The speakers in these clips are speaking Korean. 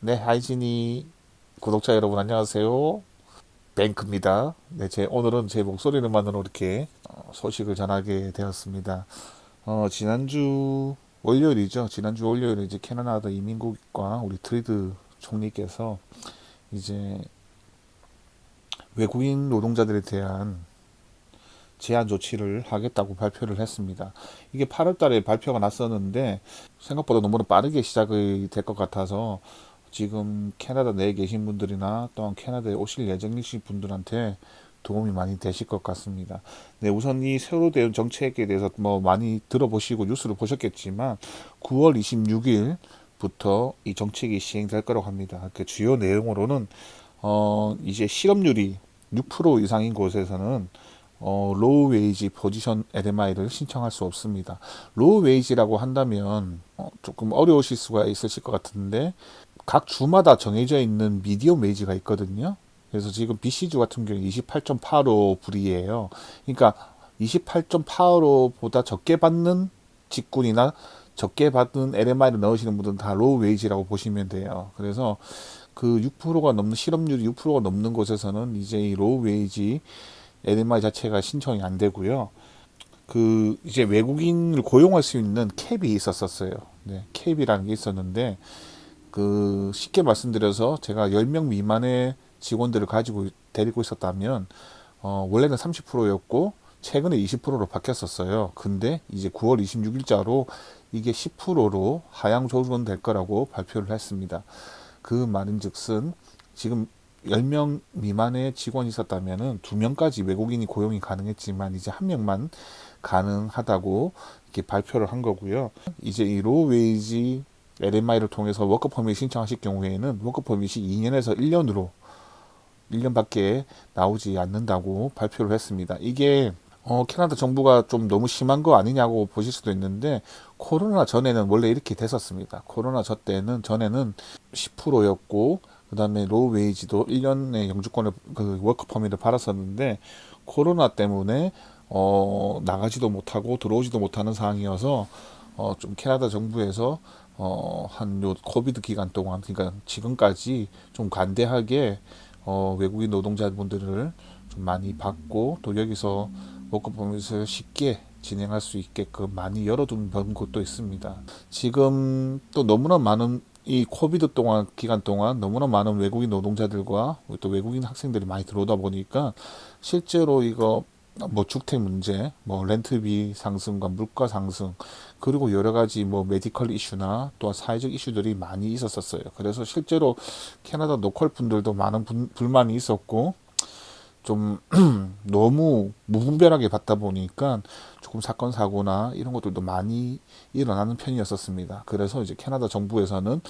네, 하이진이 구독자 여러분 안녕하세요. 뱅크입니다. 네, 제 오늘은 제 목소리만으로 이렇게 어, 소식을 전하게 되었습니다. 어, 지난주 월요일이죠. 지난주 월요일에 이제 캐나다 이민국과 우리 트리드 총리께서 이제 외국인 노동자들에 대한 제한 조치를 하겠다고 발표를 했습니다. 이게 8월 달에 발표가 났었는데 생각보다 너무 빠르게 시작이 될 것 같아서 지금 캐나다 내에 계신 분들이나 또한 캐나다에 오실 예정이신 분들한테 도움이 많이 되실 것 같습니다. 네, 우선 이 새로 된 정책에 대해서 뭐 많이 들어보시고 뉴스를 보셨겠지만 9월 26일부터 이 정책이 시행될 거라고 합니다. 그 주요 내용으로는 어 이제 실업률이 6% 이상인 곳에서는 어, 로우 웨이지 포지션 LMI를 신청할 수 없습니다. 로우 웨이지라고 한다면 어, 조금 어려우실 수가 있으실 것 같은데 각 주마다 정해져 있는 미디엄 웨이지가 있거든요. 그래서 지금 BC주 같은 경우 28.85 불이에요. 그러니까 28.85보다 적게 받는 직군이나 적게 받는 LMI를 넣으시는 분들은 다 로우 웨이지라고 보시면 돼요. 그래서 그 6%가 넘는 실업률이 6%가 넘는 곳에서는 이제 이 로우 웨이지 LMI 자체가 신청이 안 되고요. 그 이제 외국인을 고용할 수 있는 캡이 있었었어요. 네, 캡이라는 게 있었는데 그 쉽게 말씀드려서 제가 10명 미만의 직원들을 가지고 데리고 있었다면 어, 원래는 30%였고 최근에 20%로 바뀌었었어요. 근데 이제 9월 26일자로 이게 10%로 하향 조정될 거라고 발표를 했습니다. 그 말인즉슨 지금 10명 미만의 직원이 있었다면은 2명까지 외국인이 고용이 가능했지만 이제 한 명만 가능하다고 이렇게 발표를 한 거고요. 이제 이 로웨이지 LMI를 통해서 워크 퍼밋 신청하실 경우에는 워크 퍼밋이 2년에서 1년으로 1년밖에 나오지 않는다고 발표를 했습니다. 이게 어, 캐나다 정부가 좀 너무 심한 거 아니냐고 보실 수도 있는데 코로나 전에는 원래 이렇게 됐었습니다. 코로나 저 때는 전에는 10%였고 그다음에 로우 웨이지도 1년의 영주권을 그 워크 퍼밋을 받았었는데 코로나 때문에 어, 나가지도 못하고 들어오지도 못하는 상황이어서 어, 좀 캐나다 정부에서 어, 한 요 코비드 기간 동안 그러니까 지금까지 좀 관대하게 어, 외국인 노동자분들을 좀 많이 받고 또 여기서 워크 퍼밋을 쉽게 진행할 수 있게끔 많이 열어둔 곳도 있습니다. 지금 또 너무나 많은 이 코비드 동안 기간 동안 너무나 많은 외국인 노동자들과 또 외국인 학생들이 많이 들어오다 보니까 실제로 이거 뭐 주택 문제, 뭐 렌트비 상승과 물가 상승, 그리고 여러 가지 뭐 메디컬 이슈나 또 사회적 이슈들이 많이 있었었어요. 그래서 실제로 캐나다 로컬 분들도 많은 분, 불만이 있었고 좀 너무 무분별하게 받다 보니까 조금 사건 사고나 이런 것들도 많이 일어나는 편이었었습니다. 그래서 이제 캐나다 정부에서는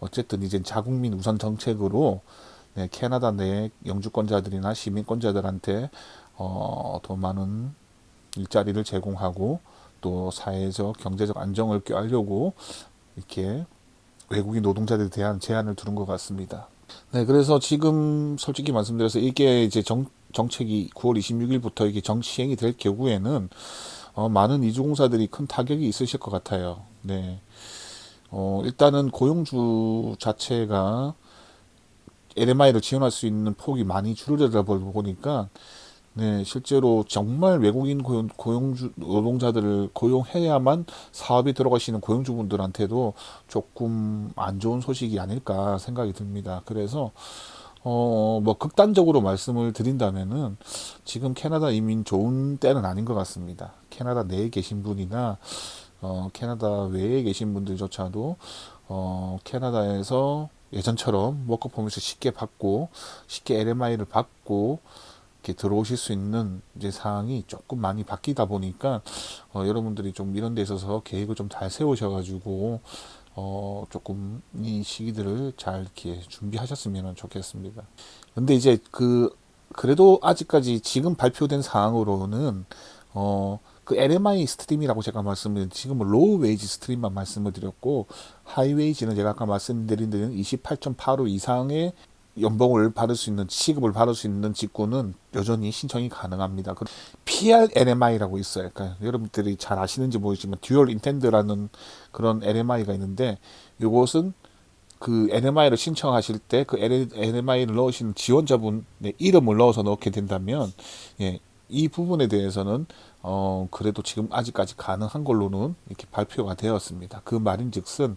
어쨌든 이제 자국민 우선 정책으로 네, 캐나다 내 영주권자들이나 시민권자들한테 어, 더 많은 일자리를 제공하고 또 사회적 경제적 안정을 꾀하려고 이렇게 외국인 노동자들에 대한 제한을 두는 것 같습니다. 네, 그래서 지금 솔직히 말씀드려서 이게 이제 정, 정책이 9월 26일부터 이게 정 시행이 될 경우에는 어, 많은 이주공사들이 큰 타격이 있으실 것 같아요. 네. 어, 일단은 고용주 자체가 LMI를 지원할 수 있는 폭이 많이 줄어들다 보니까 네, 실제로 정말 외국인 고용, 고용주, 노동자들을 고용해야만 사업이 들어가시는 고용주분들한테도 조금 안 좋은 소식이 아닐까 생각이 듭니다. 그래서, 어, 뭐, 극단적으로 말씀을 드린다면은, 지금 캐나다 이민 좋은 때는 아닌 것 같습니다. 캐나다 내에 계신 분이나, 어, 캐나다 외에 계신 분들조차도, 어, 캐나다에서 예전처럼 워커 퍼밋을 쉽게 받고, 쉽게 LMI를 받고, 이렇게 들어오실 수 있는 이제 상황이 조금 많이 바뀌다 보니까 어, 여러분들이 좀 이런 데 있어서 계획을 좀 잘 세우셔가지고 어, 조금 이 시기들을 잘 이렇게 준비하셨으면 좋겠습니다. 근데 이제 그 그래도 아직까지 지금 발표된 사항으로는 어, 그 LMI 스트림이라고 제가 말씀드린 지금은 로우 웨이지 스트림만 말씀을 드렸고 하이 웨이지는 제가 아까 말씀드린 데는 28.85 이상의 연봉을 받을 수 있는 시급을 받을 수 있는 직군은 여전히 신청이 가능합니다. PRLMI라고 있어요. 그러니까 여러분들이 잘 아시는지 모르지만 듀얼 인텐드라는 그런 LMI가 있는데 이것은 그 NMI를 신청하실 때그 NMI를 넣으시는 지원자분의 이름을 넣어서 넣게 된다면 예, 이 부분에 대해서는 어 그래도 지금 아직까지 가능한 걸로는 이렇게 발표가 되었습니다. 그 말인즉슨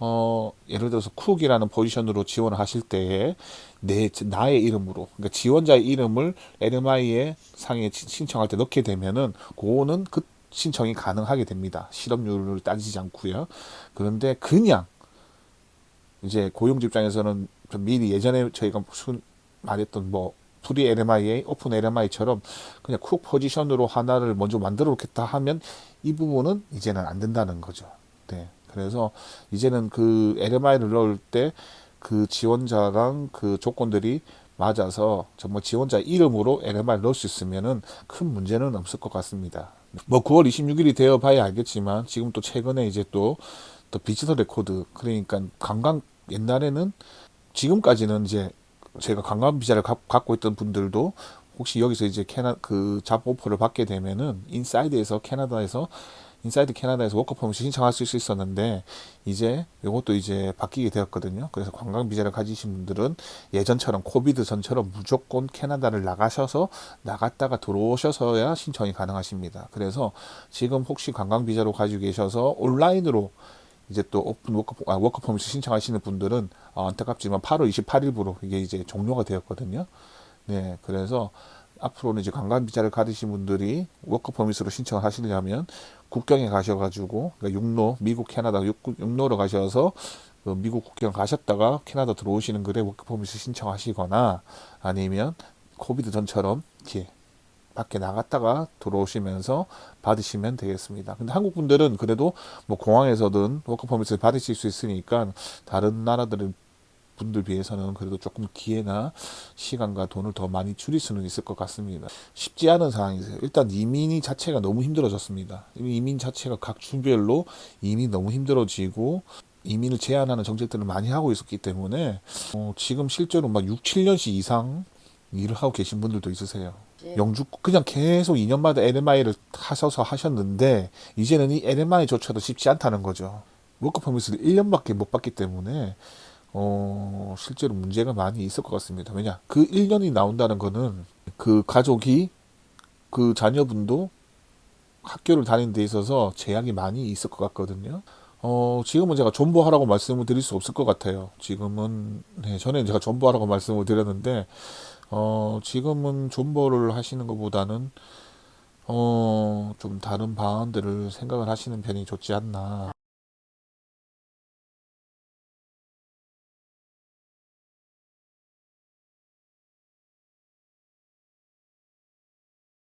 어 예를 들어서 쿡이라는 포지션으로 지원을 하실 때에 내 나의 이름으로 그러니까 지원자의 이름을 NMI에 상에 시- 신청할 때 넣게 되면은 그거는 그 신청이 가능하게 됩니다. 실업률을 따지지 않고요. 그런데 그냥 이제 고용주 입장에서는 좀 미리 예전에 저희가 무슨 말했던 뭐 프리 LMIA, 오픈 LMI처럼 그냥 쿡 포지션으로 하나를 먼저 만들어 놓겠다 하면 이 부분은 이제는 안 된다는 거죠. 네. 그래서 이제는 그 LMI를 넣을 때 그 지원자랑 그 조건들이 맞아서 정말 지원자 이름으로 LMI를 넣을 수 있으면은 큰 문제는 없을 것 같습니다. 뭐 9월 26일이 되어 봐야 알겠지만 지금 또 최근에 이제 또또 디지털 레코드 그러니까 관광 옛날에는 지금까지는 이제 제가 관광 비자를 가- 갖고 있던 분들도 혹시 여기서 이제 캐나 그 잡 오퍼를 받게 되면은 인사이드에서 캐나다에서 인사이드 캐나다에서 워커퍼미스 신청할 수 있었는데 이제 이것도 이제 바뀌게 되었거든요. 그래서 관광 비자를 가지신 분들은 예전처럼 코비드 전처럼 무조건 캐나다를 나가셔서 나갔다가 들어오셔서야 신청이 가능하십니다. 그래서 지금 혹시 관광 비자로 가지고 계셔서 온라인으로 이제 또 오픈 워커 아, 퍼미스 신청하시는 분들은 어, 안타깝지만 8월 28일부로 이게 이제 종료가 되었거든요. 네, 그래서 앞으로는 이제 관광 비자를 가지신 분들이 워커 퍼미스로 신청을 하시려면 국경에 가셔가지고 그러니까 육로 미국 캐나다 육, 육로로 가셔서 그 미국 국경 가셨다가 캐나다 들어오시는 글에 워커 퍼미스 신청하시거나 아니면 코비드 전처럼 이렇게 밖에 나갔다가 들어오시면서 받으시면 되겠습니다. 근데 한국 분들은 그래도 뭐 공항에서든 워커 퍼밋을 받으실 수 있으니까 다른 나라들 분들 비해서는 그래도 조금 기회나 시간과 돈을 더 많이 줄일 수는 있을 것 같습니다. 쉽지 않은 상황이세요. 일단 이민이 자체가 너무 힘들어졌습니다. 이민 자체가 각 주별로 이민이 너무 힘들어지고 이민을 제한하는 정책들을 많이 하고 있었기 때문에 어, 지금 실제로 막 6, 7년씩 이상 일을 하고 계신 분들도 있으세요. 영주 그냥 계속 2년마다 LMI를 하셔서 하셨는데 이제는 이 LMI조차도 쉽지 않다는 거죠. 워크 퍼밋을 1년밖에 못 받기 때문에 어 실제로 문제가 많이 있을 것 같습니다. 왜냐 그 1년이 나온다는 거는 그 가족이 그 자녀분도 학교를 다니는 데 있어서 제약이 많이 있을 것 같거든요. 어, 지금은 제가 존버하라고 말씀을 드릴 수 없을 것 같아요. 지금은, 네, 전에 제가 존버하라고 말씀을 드렸는데, 어, 지금은 존버를 하시는 것보다는, 어, 좀 다른 방안들을 생각을 하시는 편이 좋지 않나.